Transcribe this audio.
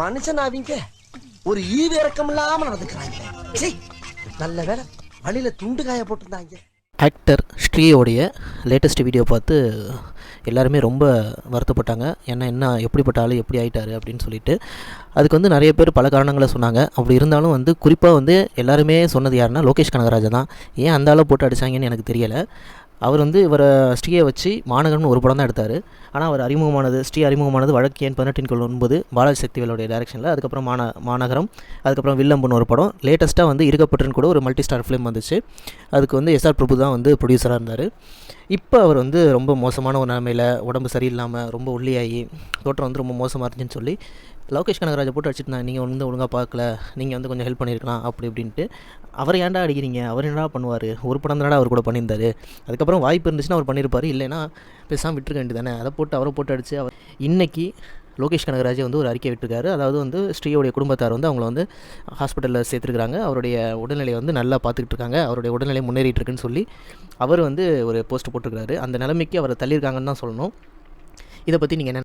மனுஷன் அவங்க ஒரு ஈவு இறக்கம் இல்லாம நடந்துக்கிறாங்க நல்ல வேலை வழியில துண்டு காய போட்டிருந்தாங்க. ஆக்டர் ஸ்ரீயோடைய லேட்டஸ்ட் வீடியோ பார்த்து எல்லாருமே ரொம்ப வருத்தப்பட்டாங்க. ஏன்னா என்ன எப்படிப்பட்ட ஆள் எப்படி ஆயிட்டார் அப்படின்னு சொல்லிட்டு. அதுக்கு வந்து நிறைய பேர் பல காரணங்களை சொன்னாங்க. அப்படி இருந்தாலும் வந்து குறிப்பாக வந்து எல்லாருமே சொன்னது யாருன்னா லோகேஷ் கனகராஜன் தான். ஏன் அந்த ஆளை போட்டு அடிச்சாங்கன்னு எனக்கு தெரியலை. அவர் வந்து இவரை ஸ்ரீயை வச்சு மாநகரம்னு ஒரு படம் தான் எடுத்தார். ஆனால் அவர் அறிமுகமானது ஸ்ரீ அறிமுகமானது வழக்கு ஏன் பதினெட்டின் கொள் ஒன்பது பாலாஜி சக்திவேலோடைய டேரக்ஷனில் அதுக்கப்புறம் மாந மாநகரம் அதுக்கப்புறம் வில்லம்புன்னு ஒரு படம். லேட்டஸ்ட்டாக வந்து இருக்கப்பட்டுன்னு கூட ஒரு மல்டி ஸ்டார் ஃபிலிம் வந்துச்சு. அதுக்கு வந்து எஸ்ஆர் பிரபு தான் வந்து ப்ரொடியூசராக இருந்தார். இப்போ அவர் வந்து ரொம்ப மோசமான ஒரு நிலமையில் உடம்பு சரியில்லாமல் ரொம்ப ஒல்லியாகி தோற்றம் வந்து ரொம்ப மோசமாக இருந்துச்சுன்னு சொல்லி லோகேஷ் கனகராஜை போட்டு அடிச்சிருந்தாங்க நீங்கள் வந்து ஒழுங்காக பார்க்கல நீங்கள் வந்து கொஞ்சம் ஹெல்ப் பண்ணியிருக்கலாம் அப்படி இப்படின்ட்டு. அவரை ஏன்டா அடிக்கிறீங்க? அவர் என்னடா பண்ணுவார்? ஒரு படம் தானடா அவர் கூட பண்ணியிருந்தாரு. அதுக்கப்புறம் வாய்ப்பு இருந்துச்சுன்னா அவர் பண்ணியிருப்பார். இல்லைன்னா பேசாமல் விட்டுருக்க வேண்டியதானே அதை போட்டு அவரை போட்டு அடித்து அவர் இன்றைக்கி லோகேஷ் கனகராஜ் வந்து ஒரு அறிக்கை விட்டுருக்காரு. அதாவது வந்து ஸ்ரீயோடைய குடும்பத்தார் வந்து அவங்கள வந்து ஹாஸ்பிட்டலில் சேர்த்துருக்காங்க அவருடைய உடல்நிலையை வந்து நல்லா பார்த்துக்கிட்டு இருக்காங்க அவருடைய உடல்நிலை முன்னேறிட்டு இருக்குன்னு சொல்லி அவர் வந்து ஒரு போஸ்ட் போட்டிருக்காரு அந்த நிலைமைக்கு அவரை தள்ளியிருக்காங்கன்னு தான் சொல்லணும். இதை பற்றி நீங்கள் என்ன